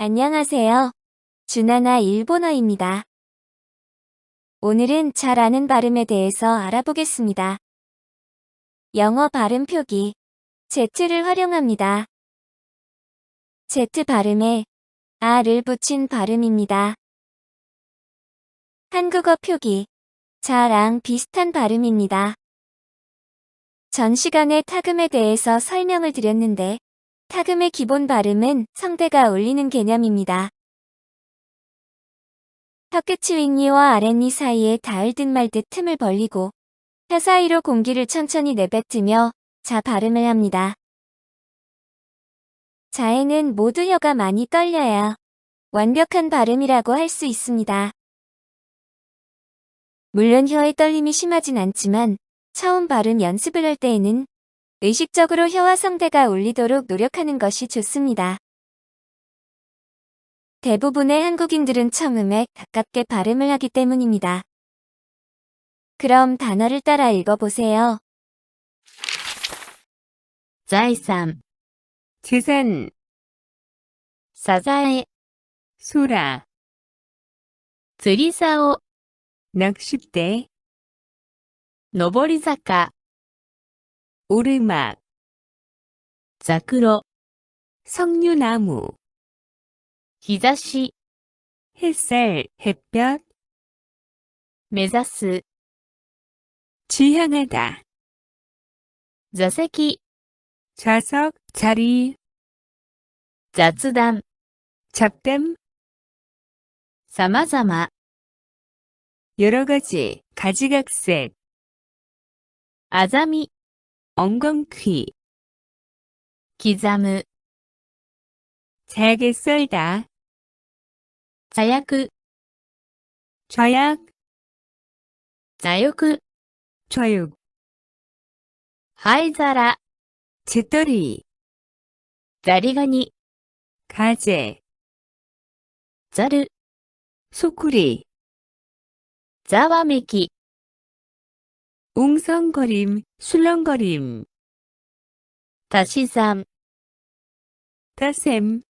안녕하세요. 주나나 일본어입니다. 오늘은 잘 아는 발음에 대해서 알아보겠습니다. 영어 발음 표기 Z를 활용합니다. Z 발음에 R을 붙인 발음입니다. 한국어 표기 자랑 비슷한 발음입니다. 전 시간에 타금에 대해서 설명을 드렸는데 타금의 기본 발음은 성대가 울리는 개념입니다. 혀끝이 윗니와 아랫니 사이에 닿을 듯 말 듯 틈을 벌리고 혀 사이로 공기를 천천히 내뱉으며 자 발음을 합니다. 자에는 모두 혀가 많이 떨려야 완벽한 발음이라고 할 수 있습니다. 물론 혀의 떨림이 심하진 않지만 처음 발음 연습을 할 때에는 의식적으로 혀와 성대가 울리도록 노력하는 것이 좋습니다. 대부분의 한국인들은 처음에 가깝게 발음을 하기 때문입니다. 그럼 단어를 따라 읽어보세요. 자이삼 재산 사자에 소라 드리사오 낚싯대 너버리사카 오르막 자크로 석류나무 기자시 햇살 햇볕 메자스 지향하다 좌석이 좌석 자리 자츠담 잡담 사마사마 여러 가지 가지각색 아자미 엉겅퀴 기자무 잘게 썰다 자약자약자욕자욕하이자라 짓돌이 자리가니 가재 자르 소쿠리 자와메키 웅성거림, 술렁거림. 다시 삼. 다셈.